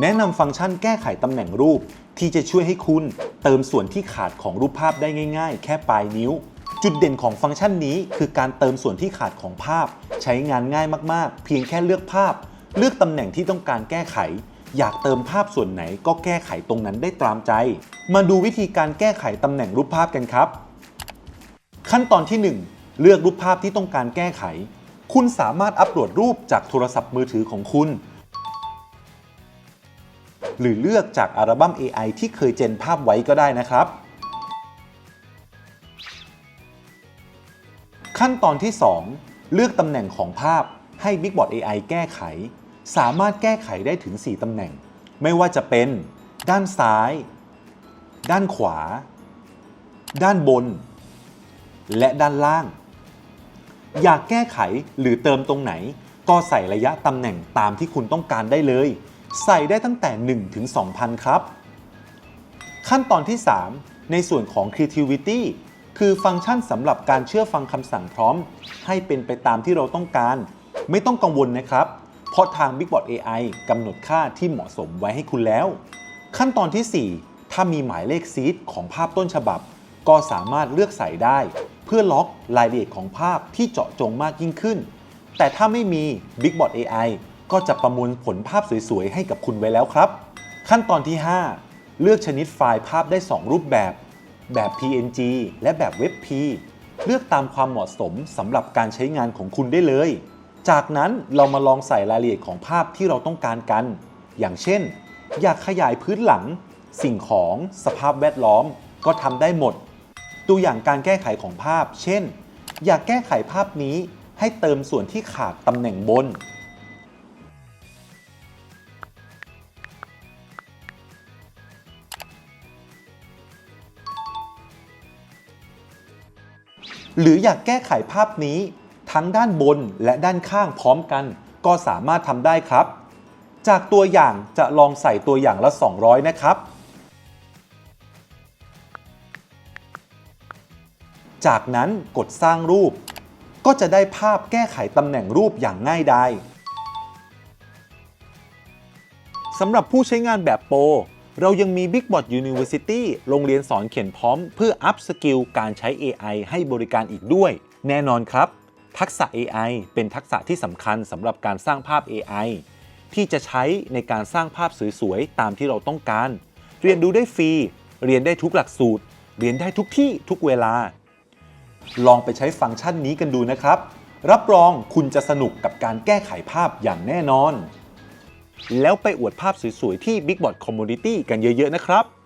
แนะนำฟังก์ชันแก้ไขตำแหน่งรูป ที่จะช่วยให้คุณเติมส่วนที่ขาดของรูปภาพได้ง่ายๆ แค่ปลายนิ้ว จุดเด่นของฟังก์ชันนี้ คือการเติมส่วนที่ขาดของภาพ ใช้งานง่ายมากๆ เพียงแค่เลือกภาพ เลือกตำแหน่งที่ต้องการแก้ไข อยากเติมภาพส่วนไหนก็แก้ไขตรงนั้นได้ตามใจ มาดูวิธีการแก้ไขตำแหน่งรูปภาพกันครับ ขั้นตอนที่ 1 เลือกรูปภาพที่ต้องการแก้ไข คุณสามารถอัปโหลดรูปจากโทรศัพท์มือถือของคุณ หรือเลือกจากอัลบั้ม AI ที่เคยเจนภาพไว้ก็ได้นะครับ ขั้นตอนที่ 2 เลือกตำแหน่งของภาพให้ Bigboard AI แก้ไข สามารถแก้ไขได้ถึง 4ตำแหน่ง ไม่ว่าจะเป็น ด้านซ้าย ด้านขวา ด้านบน และด้านล่าง อยากแก้ไขหรือเติมตรงไหน ก็ใส่ระยะตำแหน่งตามที่คุณต้องการได้เลย ใส่ได้ตั้งแต่ 1 ถึง 2,000 ครับ ขั้นตอนที่ 3 ในส่วนของ creativity คือฟังก์ชันสำหรับการเชื่อฟังคำสั่งพร้อม ให้เป็นไปตามที่เราต้องการ ไม่ต้องกังวลนะครับ เพราะทาง Bigbot AI กำหนดค่าที่เหมาะสมไว้ให้คุณแล้ว ขั้นตอนทีสี่4 ถ้ามีหมายเลขซีดของภาพต้นฉบับ ก็สามารถเลือกใส่ได้ เพื่อล็อกรายละเอียดของภาพที่เจาะจงมากยิ่งขึ้น แต่ถ้าไม่มี Bigbot AI ก็จะประมวลผลภาพสวยๆ ให้กับคุณไว้แล้วครับ ขั้นตอนที่ 5 เลือกชนิดไฟล์ภาพได้ 2 รูปแบบ แบบ PNG และแบบ WebP เลือกตามความเหมาะสมสำหรับการใช้งานของคุณได้เลย จากนั้นเรามาลองใส่รายละเอียดของภาพที่เราต้องการกัน อย่างเช่น อยากขยายพื้นหลัง สิ่งของสภาพแวดล้อม ก็ทำได้หมด ตัวอย่างการแก้ไขของภาพ เช่น อยากแก้ไขภาพนี้ให้เติมส่วนที่ขาดตำแหน่งบน หรืออยากแก้ไขภาพนี้ ทั้งด้านบนและด้านข้างพร้อมกัน ก็สามารถทำได้ครับ จากตัวอย่างจะลองใส่ตัวอย่างละ 200 นะครับ จากนั้นกดสร้างรูป ก็จะได้ภาพแก้ไขตำแหน่งรูปอย่างง่ายดายสำหรับผู้ใช้งานแบบโปร เรายังมี BigBot University โรงเรียนสอนเขียนพร้อม เพื่ออัพสกิลการใช้ AI ให้บริการอีกด้วย แน่นอนครับ ทักษะ AI เป็นทักษะที่สำคัญสำหรับการสร้างภาพ AI ที่จะใช้ในการสร้างภาพสวยๆ ตามที่เราต้องการ เรียนรู้ได้ฟรี เรียนได้ทุกหลักสูตร เรียนได้ทุกที่ทุกเวลา ลองไปใช้ฟังก์ชันนี้กันดูนะครับ รับรองคุณจะสนุกกับการแก้ไขภาพอย่างแน่นอน แล้วไปอวดภาพสวยๆที่ BigBot Community กันเยอะๆนะครับ